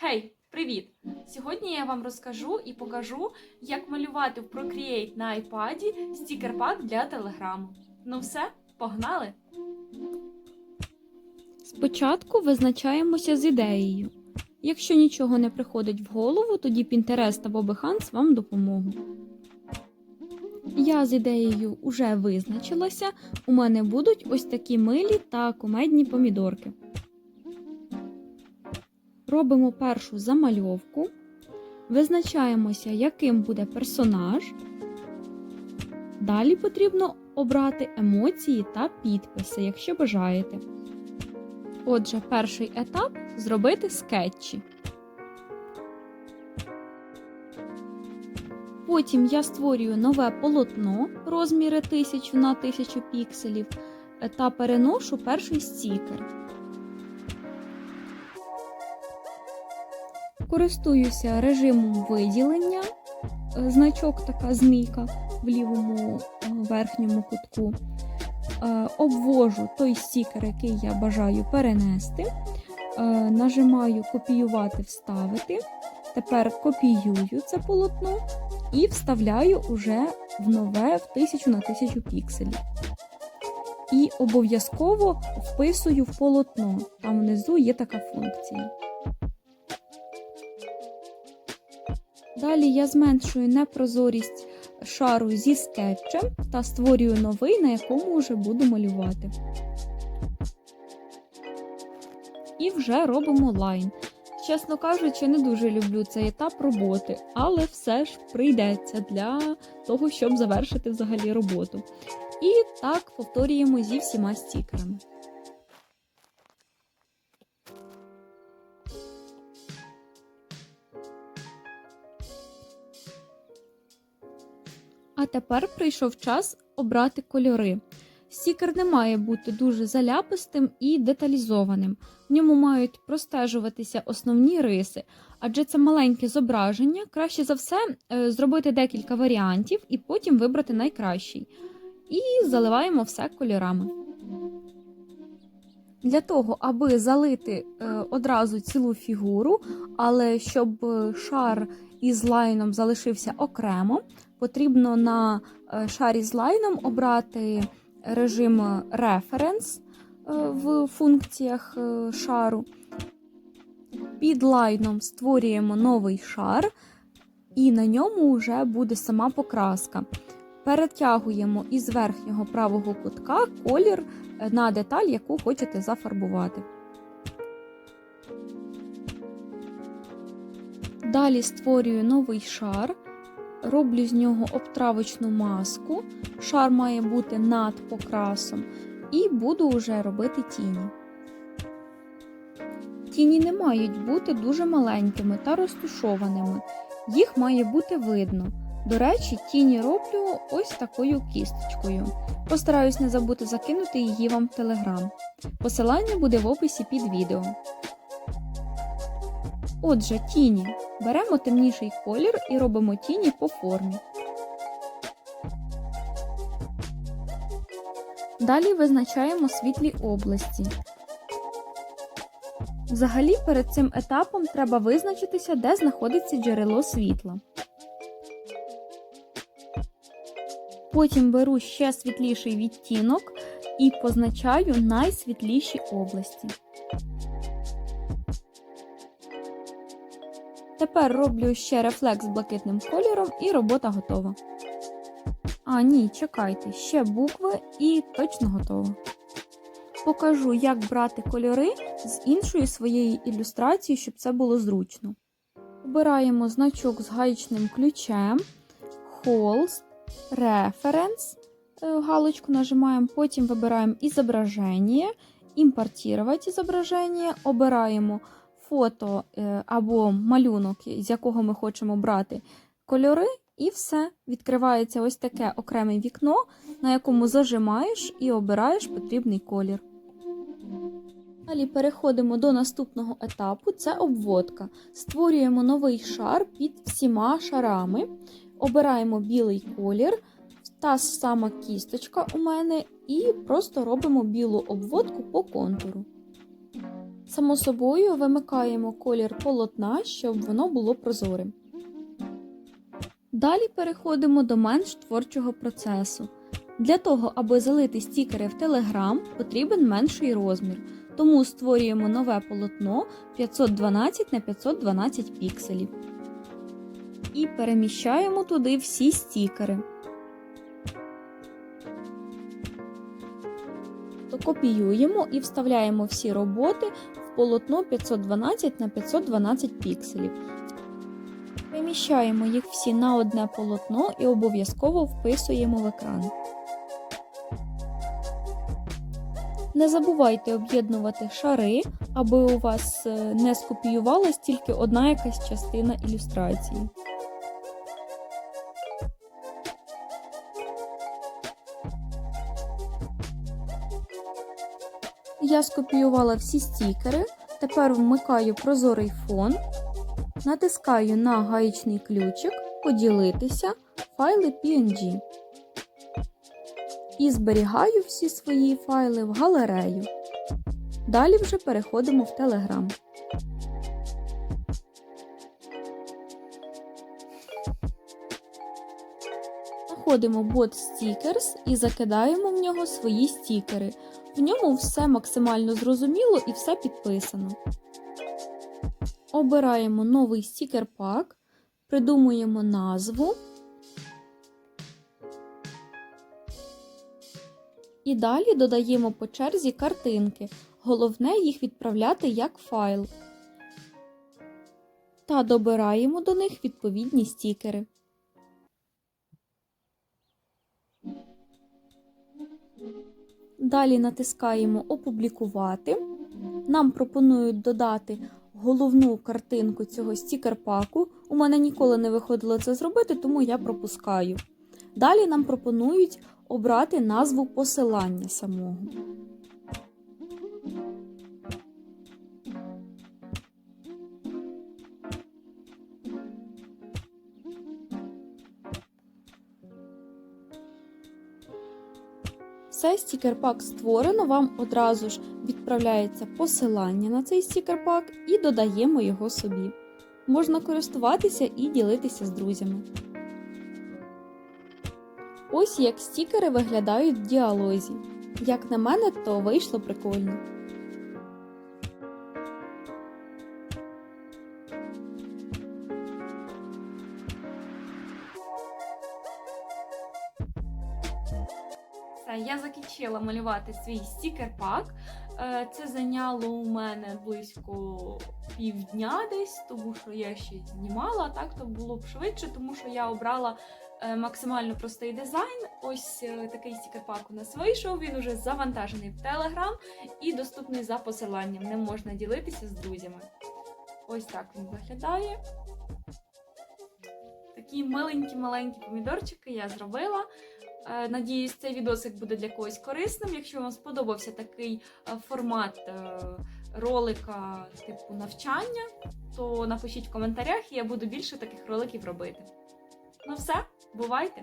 Гей, привіт! Сьогодні я вам розкажу і покажу, як малювати в Procreate на iPad стікер-пак для Telegram. Ну все, погнали! Спочатку визначаємося з ідеєю. Якщо нічого не приходить в голову, тоді Pinterest або Behance вам допоможуть. Я з ідеєю вже визначилася. У мене будуть ось такі милі та комедні помідорки. Робимо першу замальовку, визначаємося, яким буде персонаж. Далі потрібно обрати емоції та підписи, якщо бажаєте. Отже, перший етап зробити скетчі. Потім я створюю нове полотно розміри 1000 на 1000 пікселів та переношу перший стікер. Користуюся режимом виділення, е, значок така змійка в лівому е, верхньому кутку. Е, Обвожу той стікер, який я бажаю перенести. Нажимаю копіювати, вставити. Тепер копіюю це полотно і вставляю уже в нове в 1000 на 1000 пікселів. І обов'язково вписую в полотно. Там внизу є така функція. Далі я зменшую непрозорість шару зі скетчем та створюю новий, на якому вже буду малювати. І вже робимо лайн. Чесно кажучи, не дуже люблю цей етап роботи, але все ж прийдеться для того, щоб завершити взагалі роботу. І так повторюємо зі всіма стікерами. Тепер прийшов час обрати кольори. Стікер не має бути дуже заляпистим і деталізованим. В ньому мають простежуватися основні риси, адже це маленьке зображення. Краще за все е, зробити декілька варіантів і потім вибрати найкращий. І заливаємо все кольорами. Для того, аби залити е, одразу цілу фігуру, але щоб е, шар із лайном залишився окремо, потрібно на е, шарі з лайном обрати режим е, в функціях е, шару. Під лайном створюємо новий шар, і на ньому вже буде сама покраска. Перетягуємо із верхнього правого кутка колір на деталь, яку хочете зафарбувати. Далі створюю новий шар, роблю з нього обтравочну маску. Шар має бути над покрасом, і буду вже робити тіні. Тіні не мають бути дуже маленькими та розтушованими, їх має бути видно. До речі, тіні роблю ось такою кісточкою. Постараюсь не забути закинути її вам в телеграм. Посилання буде в описі під відео. Отже, тіні. Беремо темніший колір і робимо тіні по формі. Далі визначаємо світлі області. Взагалі, перед цим етапом треба визначитися, де знаходиться джерело світла. Потім беру ще світліший відтінок і позначаю найсвітліші області. Тепер роблю ще рефлекс блакитним кольором і робота готова. А, ні, чекайте, ще букви і точно готово. Покажу, як брати кольори з іншої своєї ілюстрації, щоб це було зручно. Обираємо значок з гаєчним ключем, холст, референс, е, галочку нажимаємо, потім вибираємо ізображення, імпортувати ізображення, обираємо фото е, або малюнок, з якого ми хочемо брати кольори, і все. Відкривається ось таке окреме вікно, на якому зажимаєш і обираєш потрібний колір. Далі переходимо до наступного етапу це обводка. Створюємо новий шар під всіма шарами. Обираємо білий колір, та сама кісточка у мене, і просто робимо білу обводку по контуру. Само собою вимикаємо колір полотна, щоб воно було прозорим. Далі переходимо до менш творчого процесу. Для того, аби залити стікери в Telegram, потрібен менший розмір. Тому створюємо нове полотно 512 на 512 пікселів. І переміщаємо туди всі стікери. То копіюємо і вставляємо всі роботи в полотно 512 на 512 пікселів. Переміщаємо їх всі на одне полотно і обов'язково вписуємо в екран. Не забувайте об'єднувати шари, аби у вас е, не скопіювалась тільки одна якась частина ілюстрації. Я скопіювала всі стікери. Тепер вмикаю прозорий фон, натискаю на гаєчний ключик, поділитися, файли PNG. І зберігаю всі свої файли в галерею. Далі вже переходимо в Telegram. Знаходимо бот Stickers і закидаємо в нього свої стікери. В ньому все максимально зрозуміло і все підписано. Обираємо новий стікер пак, придумуємо назву. І далі додаємо по черзі картинки. Головне їх відправляти як файл. Та добираємо до них відповідні стікери. Далі натискаємо Опублікувати. Нам пропонують додати головну картинку цього стікер-паку. У мене ніколи не виходило це зробити, тому я пропускаю. Далі нам пропонують обрати назву посилання самого. Все, стікер-пак створено, вам одразу ж відправляється посилання на цей стікер-пак і додаємо його собі. Можна користуватися і ділитися з друзями. Ось як стікери виглядають в діалозі. Як на мене, то вийшло прикольно. Закінчила малювати свій стікер-пак. Е, Це зайняло у мене близько півдня десь, тому що я ще знімала, так то було б швидше, тому що я обрала е, максимально простий дизайн. Ось е, такий стікер-пак у нас вийшов. Він уже завантажений в Telegram і доступний за посиланням. Ним можна ділитися з друзями. Ось так він виглядає. Такі миленькі-маленькі помідорчики я зробила. Е, Надіюсь, цей відосик буде для когось корисним. Якщо вам сподобався такий е, формат е, ролика типу навчання, то напишіть в коментарях, і я буду більше таких роликів робити. Ну все, бувайте!